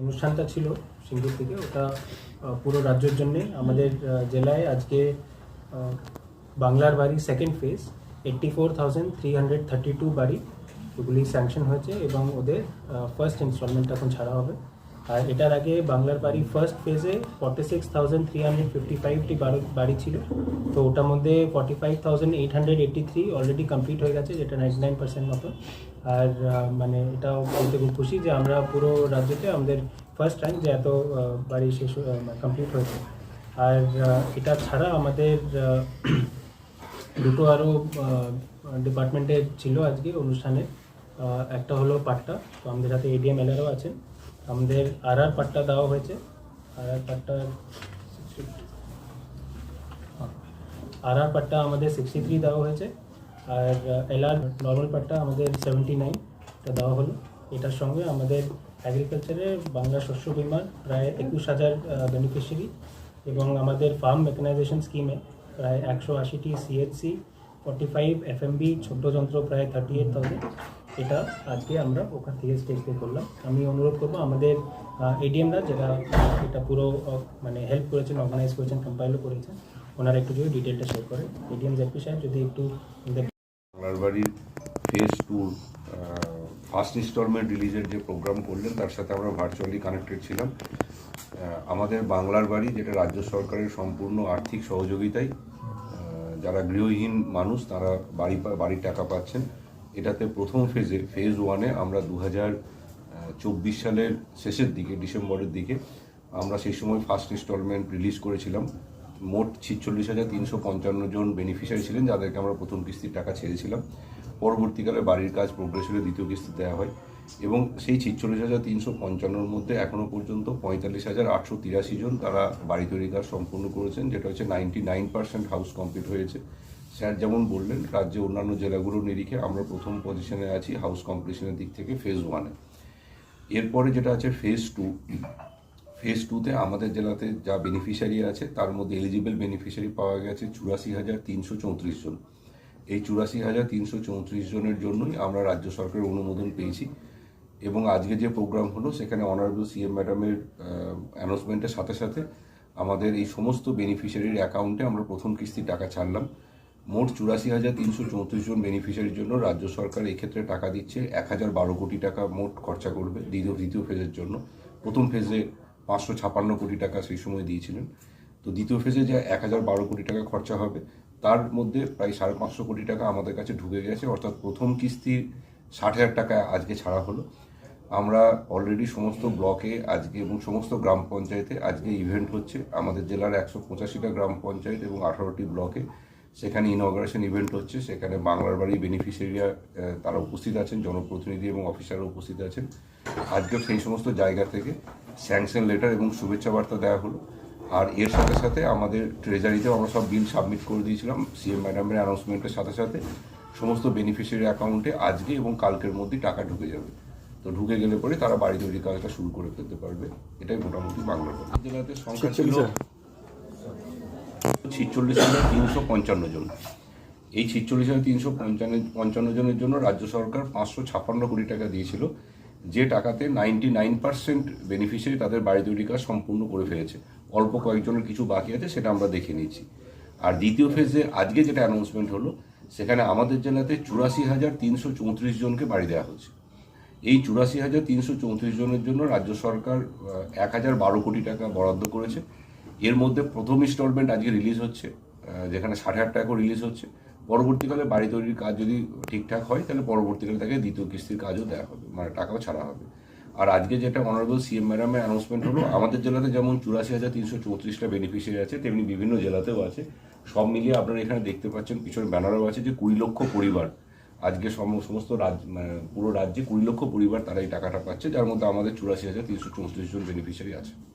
অনুষ্ঠানটা ছিল সিঙ্গুর থেকে। ওটা পুরো রাজ্যের জন্য। আমাদের জেলায় আজকে বাংলার বাড়ি second phase eighty four thousand three hundred thirty two বাড়ি। ওগুলি স্যাংশন হয়েছে এবং ওদের ফার্স্ট ইনস্টলমেন্ট এখন ছাড়া হবে। আর এটার আগে বাংলার বাড়ি ফার্স্ট ফেজে forty six thousand three hundred fifty ফাইভটি বাড়ি ছিল। তো ওটার মধ্যে forty five thousand eight hundred eighty three already complete হয়ে গেছে, যেটা নাইনটি নাইন পার্সেন্ট মতো। আর মানে এটাও বলতে খুব খুশি যে আমরা পুরো রাজ্যতে আমাদের ফার্স্ট টাইম যে এত বাড়ি শেষ কমপ্লিট হয়েছে। আর এটা ছাড়া আমাদের দুটো আরও ডিপার্টমেন্টের ছিল আজকে অনুষ্ঠানে। একটা হলো পাট্টা, তো আমাদের সাথে এডিএম এলারও আছেন। আমাদের আর আর পাট্টা দেওয়া হয়েছে। আর আর পাট্টা আর আর পাট্টা আমাদের সিক্সটি থ্রি দেওয়া হয়েছে। আর এল আর নর্মাল পাট্টা আমাদের সেভেন্টি নাইনটা দেওয়া হলো। এটার সঙ্গে আমাদের অ্যাগ্রিকালচারে বাংলা শস্য বিমার প্রায় একুশ হাজার বেনিফিশিয়ারি এবং আমাদের ফার্ম মেকানাইজেশন স্কিমে প্রায় একশো আশিটি সিএচসি ফর্টি ফাইভ এফএমবি ছোট্ট যন্ত্র প্রায় থার্টি এইট থাউজেন্ড এটা আজকে আমরা ওখান থেকে স্টেজ পে করলাম। আমি অনুরোধ করব আমাদের এডিএমরা যারা এটা পুরো মানে হেল্প করেছেন অর্গানাইজ করেছেন কম্পাইলও করেছেন, ওনারা একটু যদি ডিটেলটা শেয়ার করে। এডিএম জেপি সাহেব, যদি একটু বাংলার বাড়ির ফেজ টুর ফার্স্ট ইনস্টলমেন্ট রিলিজের যে প্রোগ্রাম করলেন, তার সাথে আমরা ভার্চুয়ালি কানেক্টেড ছিলাম। আমাদের বাংলার বাড়ি, যেটা রাজ্য সরকারের সম্পূর্ণ আর্থিক সহযোগিতায় যারা গৃহহীন মানুষ, তারা বাড়ি বাড়ির টাকা পাচ্ছেন। এটাতে প্রথম ফেজে ফেজ ওয়ানে আমরা দু চব্বিশ সালের শেষের দিকে, ডিসেম্বরের দিকে, আমরা সেই সময় ফার্স্ট ইনস্টলমেন্ট রিলিজ করেছিলাম। মোট ছিচল্লিশ হাজার তিনশো পঞ্চান্ন জন বেনিফিশিয়ারি ছিলেন, যাদেরকে আমরা প্রথম কিস্তির টাকা ছেড়েছিলাম। পরবর্তীকালে বাড়ির কাজ প্রোগ্রেস হলে দ্বিতীয় কিস্তি দেওয়া হয়। এবং সেই ছিচল্লিশ হাজার তিনশো পঞ্চান্নর মধ্যে এখনও পর্যন্ত পঁয়তাল্লিশ হাজার আটশো তিরাশি জন তারা বাড়ি তৈরি কাজ সম্পূর্ণ করেছেন, যেটা হচ্ছে ninety nine percent house complete হয়েছে। স্যার যেমন বললেন, রাজ্যে অন্যান্য জেলাগুলোর নিরিখে আমরা প্রথম পজিশনে আছি হাউস কমপ্লিশনের দিক থেকে ফেজ ওয়ানে এরপরে যেটা আছে ফেজ টু ফেজ টুতে আমাদের জেলাতে যা বেনিফিশিয়ারি আছে, তার মধ্যে এলিজিবল বেনিফিশিয়ারি পাওয়া গেছে চুরাশি হাজার তিনশো চৌত্রিশ জন। এই চুরাশি হাজার তিনশো চৌত্রিশ জনের জন্যই আমরা রাজ্য সরকারের অনুমোদন পেয়েছি এবং আজকে যে প্রোগ্রাম হলো, সেখানে অনারেবল সিএম ম্যাডামের অ্যানাউন্সমেন্টের সাথে সাথে আমাদের এই সমস্ত বেনিফিশিয়ারির অ্যাকাউন্টে আমরা প্রথম কিস্তির টাকা ছাড়লাম। মোট চুরাশি হাজার তিনশো চৌত্রিশ জন বেনিফিশিয়ারির জন্য রাজ্য সরকার এক্ষেত্রে টাকা দিচ্ছে। এক হাজার বারো কোটি টাকা মোট খরচা করবে দ্বিতীয় দ্বিতীয় ফেজের জন্য। প্রথম ফেজে পাঁচশো ছাপান্ন কোটি টাকা সেই সময় দিয়েছিলেন। তো দ্বিতীয় ফেজে যে এক হাজার বারো কোটি টাকা খরচা হবে, তার মধ্যে প্রায় সাড়ে পাঁচশো কোটি টাকা আমাদের কাছে ঢুকে গেছে। অর্থাৎ প্রথম কিস্তির ষাট হাজার টাকা আজকে ছাড়া হলো। আমরা অলরেডি সমস্ত ব্লকে আজকে এবং সমস্ত গ্রাম পঞ্চায়েতে আজকে ইভেন্ট হচ্ছে। আমাদের জেলার একশো পঁচাশিটা গ্রাম পঞ্চায়েত এবং আঠারোটি ব্লকে সেখানে ইনগ্রেশন ইভেন্ট হচ্ছে সেখানে বাংলার বাড়ি বেনিফিশিয়ারিরা তারা উপস্থিত আছেন জনপ্রতিনিধি এবং অফিসাররা উপস্থিত আছেন। আজকে সেই সমস্ত জায়গা থেকে স্যাংশন লেটার এবং শুভেচ্ছা বার্তা দেওয়া হলো। আর এর সাথে সাথে আমাদের ট্রেজারিতেও আমরা সব বিল সাবমিট করে দিয়েছিলাম সিএম ম্যাডামের অ্যানাউন্সমেন্টের সাথে সাথে। সমস্ত বেনিফিশিয়ারি অ্যাকাউন্টে আজকে এবং কালকের মধ্যে টাকা ঢুকে যাবে। তো ঢুকে গেলে পরে তারা বাড়ি তৈরি কাজটা শুরু করে ফেলতে পারবে। এটাই মোটামুটি বাংলার বাড়ি। জেলাতে সংখ্যা ছিল ছিচল্লিশ হাজার তিনশো পঞ্চান্ন জন। এই ছিচল্লিশ হাজার তিনশো পঞ্চান্ন পঞ্চান্ন জনের জন্য রাজ্য সরকার পাঁচশো ছাপ্পান্ন কোটি টাকা দিয়েছিল, যে টাকাতে নাইনটি নাইন পার্সেন্ট বেনিফিশিয়ারি তাদের বাড়ি তৈরি কাজ সম্পূর্ণ করে ফেলেছে। অল্প কয়েকজনের কিছু বাকি আছে, সেটা আমরা দেখে নিয়েছি আর দ্বিতীয় ফেজে আজকে যেটা অ্যানাউন্সমেন্ট হলো, সেখানে আমাদের জেলাতে চুরাশি হাজার তিনশো চৌত্রিশ জনকে বাড়ি দেওয়া হয়েছে। এই চুরাশি হাজার তিনশো চৌত্রিশ জনের জন্য রাজ্য সরকার এক হাজার বারো কোটি টাকা বরাদ্দ করেছে। এর মধ্যে প্রথম ইনস্টলমেন্ট আজকে রিলিজ হচ্ছে যেখানে ষাট হাজার টাকা রিলিজ হচ্ছে। পরবর্তীকালে বাড়ি তৈরির কাজ যদি ঠিকঠাক হয়, তাহলে পরবর্তীকালে তাকে দ্বিতীয় কিস্তির কাজও দেওয়া হবে মানে টাকাও ছাড়া হবে। আর আজকে যেটা অনারেবল সিএম ম্যাডামের অ্যানাউন্সমেন্ট হলো, আমাদের জেলাতে যেমন চুরাশি হাজার তিনশো চৌত্রিশটা বেনিফিশিয়ারি আছে, তেমনি বিভিন্ন জেলাতেও আছে। সব মিলিয়ে আপনারা এখানে দেখতে পাচ্ছেন, পিছনে ব্যানারও আছে যে কুড়ি লক্ষ পরিবার। আজকে সম- সমস্ত রাজ্য মানে পুরো রাজ্যে কুড়ি লক্ষ পরিবার তারা এই টাকাটা পাচ্ছে, যার মধ্যে আমাদের চুরাশি হাজার তিনশো চৌত্রিশ জন বেনিফিশিয়ারি আছে।